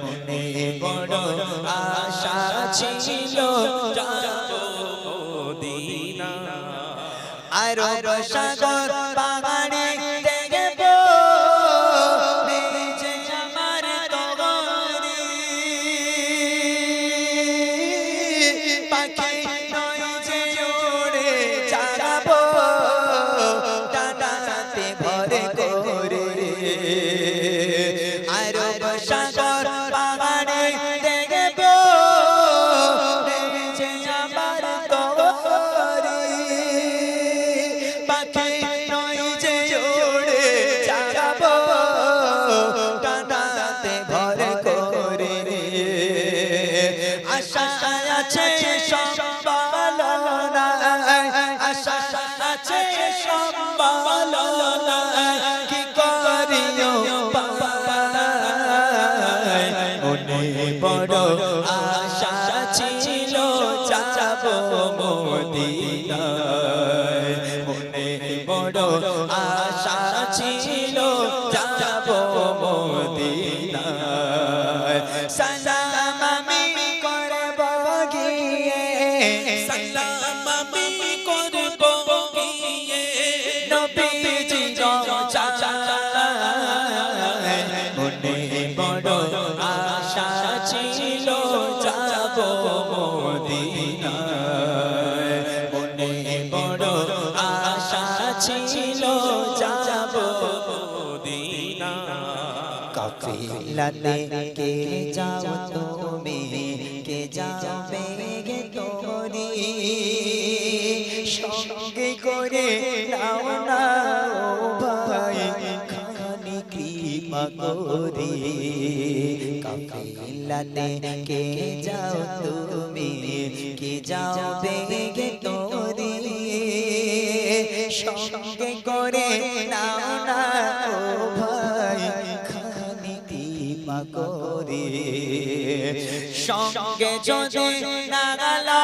মনে বড় আশা ছিল যাব সাগর আশা আছে সম্ভাবনা আশা আছে সম্ভাবনা। কি করিও মনে বড় আশা ছিল যাব মদিনায়। সালাম আমি করব গিয়ে। নবীজি মনে বড় আশা ছিল যাব মদিনায়। মনে বড় আশা ছিল যাব কাফিলাতে কে যাও সঙ্গে করে নাও না ও ভাই। খানি কৃপা করে। কাফিলাতে কে যাও তুমি? কে যাবে গে তোরি? সঙ্গে করে নাও না ভাই খানি কৃপা করে। সঙ্গে যদি নাগালা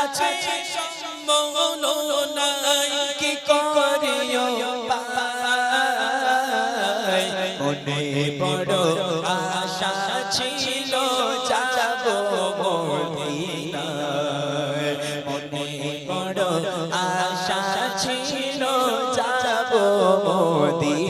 আছে সম্ভাবনায় কি করিও মনে বড় আশা ছিল যাব মদিনায় মনে বড় আশা ছিল যাব মদিনায়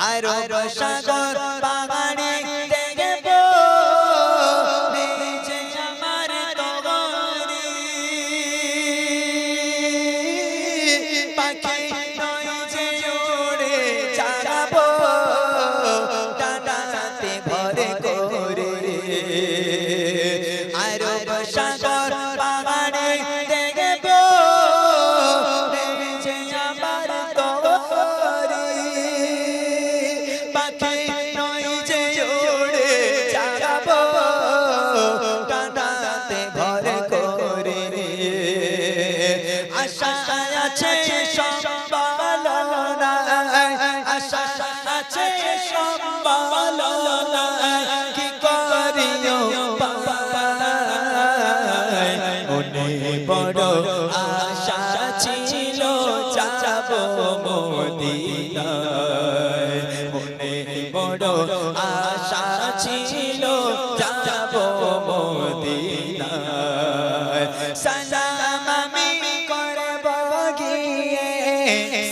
আর সাগর আশা ছিল যাব মদিনায়। মনে বড় আশা ছিল যাব মদিনায়। সালাম আমি করব গিয়ে।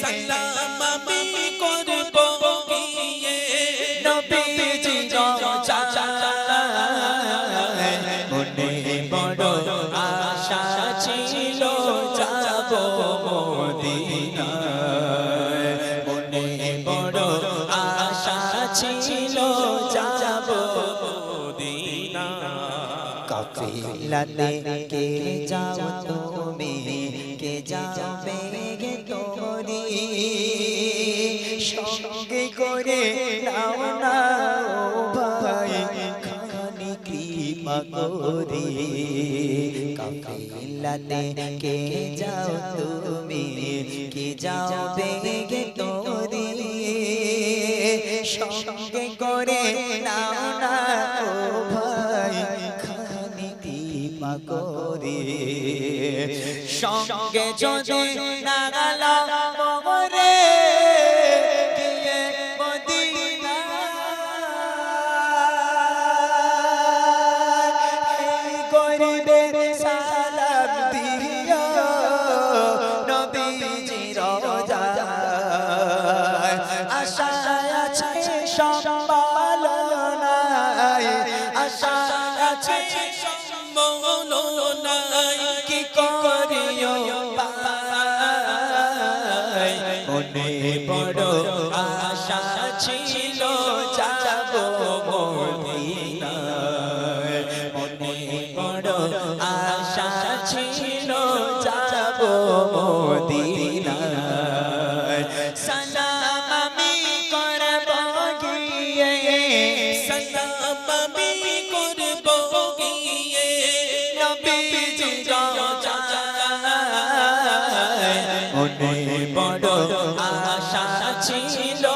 সালাম আমি করব গিয়ে। নবীজি চাচায়। মনে কাফিলাতে কে যাও তুমি কে যাবে গে তোরি সঙ্গে করে নাও না ও ভাই খানি কৃপা করে কাফিলাতে কে যাও তুমি কে যাবে গে তোরি সঙ্গে করে নাও সঙ্গে যদি নাগালা বড় আশা ছিল, যাব মদিনায়। মনে বড় আশা ছিল, যাব মদিনায়। সালাম আমি করব গিয়ে, সালাম করব গিয়ে নবী জি যা মনে 轻轻的